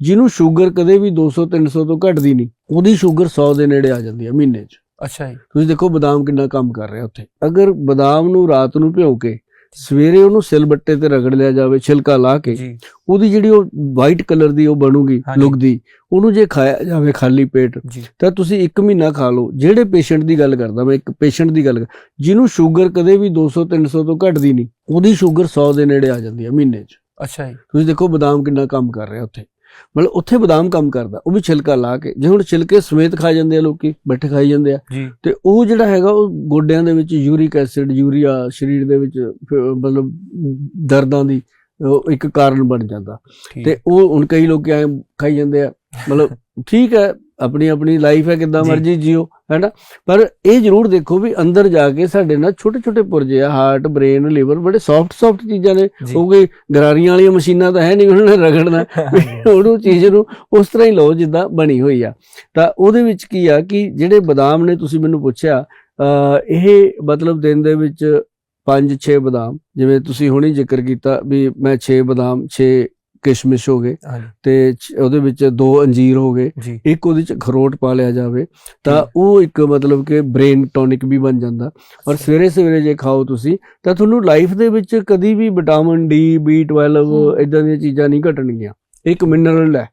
ਜਿਹਨੂੰ ਸ਼ੂਗਰ ਕਦੇ ਵੀ 200 300 ਤੋਂ ਘਟਦੀ ਨਹੀਂ ਉਹਦੀ ਸ਼ੂਗਰ 100 ਦੇ ਨੇੜੇ ਆ ਜਾਂਦੀ ਹੈ ਮਹੀਨੇ 'ਚ। ਅੱਛਾ ਜੀ। ਤੁਸੀਂ ਦੇਖੋ ਬਦਾਮ ਕਿੰਨਾ ਕੰਮ ਕਰ ਰਿਹਾ ਉੱਥੇ। ਅਗਰ ਬਦਾਮ ਨੂੰ ਰਾਤ ਨੂੰ ਭਿਓ ਕੇ ਸਵੇਰੇ ਉਹਨੂੰ ਸਿਲ ਬੱਟੇ ਤੇ ਰਗੜ ਲਿਆ ਜਾਵੇ ਛਿਲਕਾ ਲਾ ਕੇ ਉਹਦੀ ਜਿਹੜੀ ਉਹ ਵਾਈਟ ਕਲਰ ਦੀ ਉਹ ਬਣੂਗੀ। ਲੁਕਦੀ ਉਹਨੂੰ ਜੇ ਖਾਇਆ ਜਾਵੇ ਖਾਲੀ ਪੇਟ ਤਾਂ ਤੁਸੀਂ 1 ਮਹੀਨਾ ਖਾ ਲਓ। ਜਿਹੜੇ ਪੇਸ਼ੈਂਟ ਦੀ ਗੱਲ ਕਰਦਾ ਮੈਂ ਇੱਕ ਪੇਸ਼ੈਂਟ ਦੀ ਗੱਲ ਜਿਹਨੂੰ ਸ਼ੂਗਰ ਕਦੇ ਵੀ 200 300 ਤੋਂ ਘਟਦੀ ਨਹੀਂ ਉਹਦੀ ਸ਼ੂਗਰ 100 ਦੇ ਨੇੜੇ ਆ ਜਾਂਦੀ ਹੈ ਮਹੀਨੇ 'ਚ। ਅੱਛਾ ਜੀ। ਤੁਸੀਂ ਦੇਖੋ ਬਦਾਮ ਕਿੰਨਾ ਕੰਮ ਕਰ ਰਿਹਾ ਉੱਥੇ। ਮਤਲਬ ਉੱਥੇ ਬਦਾਮ ਕੰਮ ਕਰਦਾ ਉਹ ਵੀ ਛਿਲਕਾ ਲਾ ਕੇ ਜੇ ਹੁਣ ਛਿਲਕੇ ਸਮੇਤ ਖਾ ਜਾਂਦੇ ਆ ਲੋਕੀ ਬੈਠੇ ਖਾਈ ਜਾਂਦੇ ਆ ਤੇ ਉਹ ਜਿਹੜਾ ਹੈਗਾ ਉਹ ਗੋਡਿਆਂ ਦੇ ਵਿੱਚ ਯੂਰਿਕ ਐਸਿਡ ਯੂਰੀਆ ਸਰੀਰ ਦੇ ਵਿੱਚ ਮਤਲਬ ਦਰਦਾਂ ਦੀ ਇੱਕ ਕਾਰਨ ਬਣ ਜਾਂਦਾ। ਤੇ ਉਹ ਹੁਣ ਕਈ ਲੋਕ ਐ ਖਾਈ ਜਾਂਦੇ ਆ ਮਤਲਬ ਠੀਕ ਹੈ ਆਪਣੀ ਆਪਣੀ ਲਾਈਫ ਹੈ ਕਿੱਦਾਂ। ਮਰਜ਼ੀ ਜੀਓ ਹੈਨਾ? ਪਰ ਇਹ ਜ਼ਰੂਰ ਦੇਖੋ ਵੀ ਅੰਦਰ ਜਾ ਕੇ ਸਾਡੇ ਨਾਲ ਛੋਟੇ ਛੋਟੇ ਪੁਰਜੇ ਆ ਹਾਰਟ ਬ੍ਰੇਨ ਲਿਵਰ ਬੜੇ ਸੌਫਟ ਸੌਫਟ ਚੀਜ਼ਾਂ ਨੇ। ਉਹ ਕੋਈ ਗਰਾਰੀਆਂ ਵਾਲੀਆਂ ਮਸ਼ੀਨਾਂ ਤਾਂ ਹੈ ਨਹੀਂ ਉਹਨਾਂ ਨੇ ਰਗੜਨਾ। ਉਹਨੂੰ ਚੀਜ਼ ਨੂੰ ਉਸ ਤਰ੍ਹਾਂ ਹੀ ਲਓ ਜਿੱਦਾਂ ਬਣੀ ਹੋਈ ਆ। ਤਾਂ ਉਹਦੇ ਵਿੱਚ ਕੀ ਆ ਕਿ ਜਿਹੜੇ ਬਦਾਮ ਨੇ ਤੁਸੀਂ ਮੈਨੂੰ ਪੁੱਛਿਆ ਇਹ ਮਤਲਬ ਦਿਨ ਦੇ ਵਿੱਚ 5-6 ਬਦਾਮ ਜਿਵੇਂ ਤੁਸੀਂ ਹੁਣੀ ਜ਼ਿਕਰ ਕੀਤਾ ਵੀ ਮੈਂ 6 ਬਦਾਮ 6 ਕਿਸ਼ਮਿਸ਼ ਹੋ ਗਏ ਤੇ ਉਹਦੇ ਵਿੱਚ ਦੋ ਅੰਜੀਰ ਹੋ ਗਏ। ਇੱਕ ਉਹਦੇ ਚ ਖਰੋਟ ਪਾ ਲਿਆ ਜਾਵੇ ਤਾਂ ਉਹ ਇੱਕ ਮਤਲਬ ਕਿ ਬ੍ਰੇਨ ਟੌਨਿਕ ਵੀ ਬਣ ਜਾਂਦਾ। ਔਰ ਸਵੇਰੇ ਸਵੇਰੇ ਜੇ ਖਾਓ ਤੁਸੀਂ ਤਾਂ ਤੁਹਾਨੂੰ ਲਾਈਫ ਦੇ ਵਿੱਚ ਕਦੀ ਵੀ ਵਿਟਾਮਿਨ ਡੀ B12 ਹਮ। ਇਦਾਂ ਦੀਆਂ ਚੀਜ਼ਾਂ ਨਹੀਂ ਘਟਣਗੀਆਂ। ਇੱਕ ਮਿਨਰਲ ਹੈ।